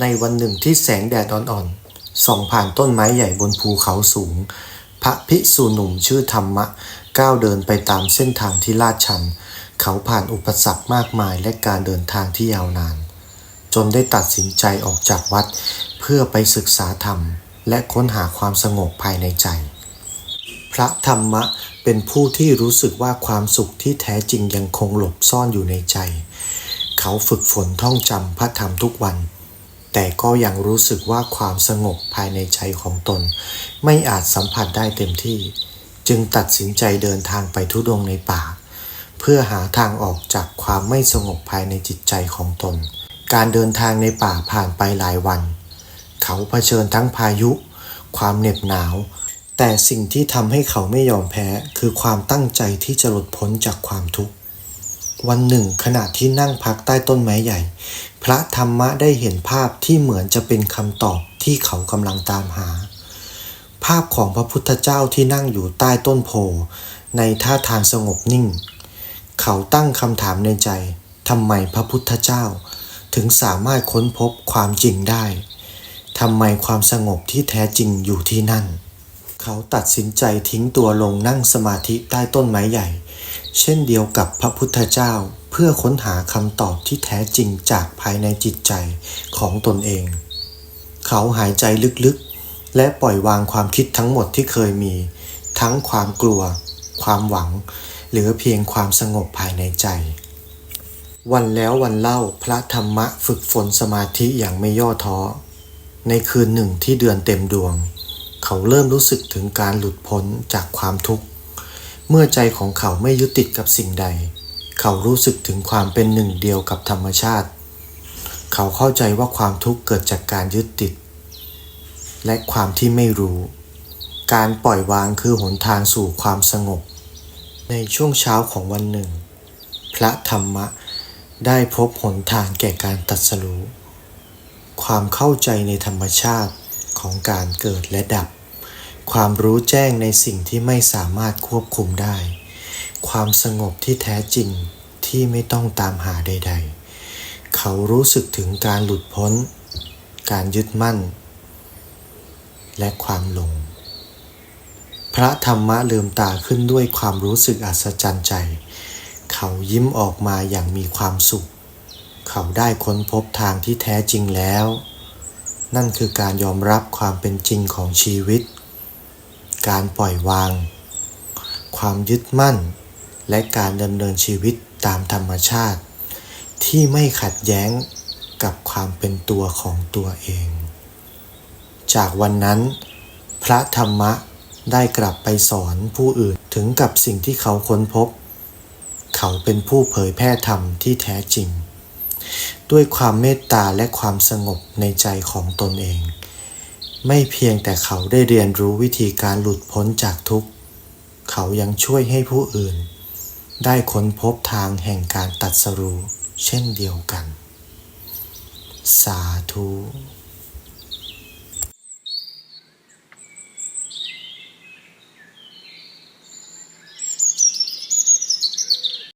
ในวันหนึ่งที่แสงแดดอ่อนๆส่องผ่านต้นไม้ใหญ่บนภูเขาสูง พระภิกษุหนุ่มชื่อธรรมะ ก้าวเดินไปตามเส้นทางที่ลาดชัน เขาผ่านอุปสรรคมากมายและการเดินทางที่ยาวนาน จนได้ตัดสินใจออกจากวัด เพื่อไปศึกษาธรรม และค้นหาความสงบภายในใจ พระธรรมะเป็นผู้ที่รู้สึกว่าความสุขที่แท้จริงยังคงหลบซ่อนอยู่ในใจ เขาฝึกฝนท่องจำพระธรรมทุกวัน แต่ก็ยังรู้สึกว่าความสงบภายในใจของตน ไม่อาจสัมผัสได้เต็มที่ จึงตัดสินใจเดินทางไปทุดงในป่า เพื่อหาทางออกจากความไม่สงบภายในจิตใจของตน การเดินทางในป่าผ่านไปหลายวัน เขาเผชิญทั้งพายุ ความเหน็บหนาว แต่สิ่งที่ทำให้เขาไม่ยอมแพ้คือความตั้งใจที่จะหลุดพ้นจากความทุกข์ วันหนึ่ง ขณะที่นั่งพักใต้ต้นไม้ใหญ่ พระธรรมะได้เห็นภาพที่เหมือนจะเป็นคำตอบที่เขากำลังตามหา ภาพของพระพุทธเจ้าที่นั่งอยู่ใต้ต้นโพในท่าทางสงบนิ่ง เขาตั้งคำถามในใจทำไมพระพุทธเจ้า ถึงสามารถค้นพบความจริงได้ทำไมความสงบที่แท้จริงอยู่ที่นั่น เขาตัดสินใจทิ้งตัวลงนั่งสมาธิใต้ต้นไม้ใหญ่ เช่นเดียวกับพระพุทธเจ้าเพื่อค้นหาคำตอบที่แท้จริงจากภายในจิตใจของตนเอง เขาหายใจลึกๆ และปล่อยวางความคิดทั้งหมดที่เคยมี ทั้งความกลัว ความหวังหลือเพียงความสงบภายในใจ วันแล้ววันเล่าพระธรรมะฝึกฝนสมาธิอย่างไม่ย่อท้อ ในคืนหนึ่งที่เดือนเต็มดวง เขาเริ่มรู้สึกถึงการหลุดพ้นจากความทุกข์ เมื่อใจของเขาไม่ยึดติดกับสิ่งใด เขารู้สึกถึงความเป็นหนึ่งเดียวกับธรรมชาติ เขาเข้าใจว่าความทุกข์เกิดจากการยึดติด และความที่ไม่รู้ การปล่อยวางคือหนทางสู่ความสงบ ในช่วงเช้าของวันหนึ่ง พระธรรมะได้พบหนทางแก่การตัดสรู้ ความเข้าใจในธรรมชาติของการเกิดและดับ ความรู้แจ้งในสิ่งที่ไม่สามารถควบคุมได้ ความสงบที่แท้จริงที่ไม่ต้องตามหาใด ๆ เขารู้สึกถึงการหลุดพ้น การยึดมั่น และความหลง พระธรรมะลืมตาขึ้นด้วยความรู้สึกอัศจรรย์ใจ เขายิ้มออกมาอย่างมีความสุข เขาได้ค้นพบทางที่แท้จริงแล้ว นั่นคือการยอมรับความเป็นจริงของชีวิต การปล่อยวาง ความยึดมั่น และการดำเนินชีวิตตามธรรมชาติ ที่ไม่ขัดแย้งกับความเป็นตัวของตัวเอง จากวันนั้น พระธรรมะได้กลับไปสอนผู้อื่นถึงกับสิ่งที่เขาค้นพบ เขาเป็นผู้เผยแพร่ธรรมที่แท้จริง ด้วยความเมตตาและความสงบในใจของตนเอง ไม่เพียงแต่เขาได้เรียนรู้วิธีการหลุดพ้นจากทุกข์ เขายังช่วยให้ผู้อื่น ได้ค้นพบทางแห่งการตัดสรู้เช่นเดียวกัน สาธุ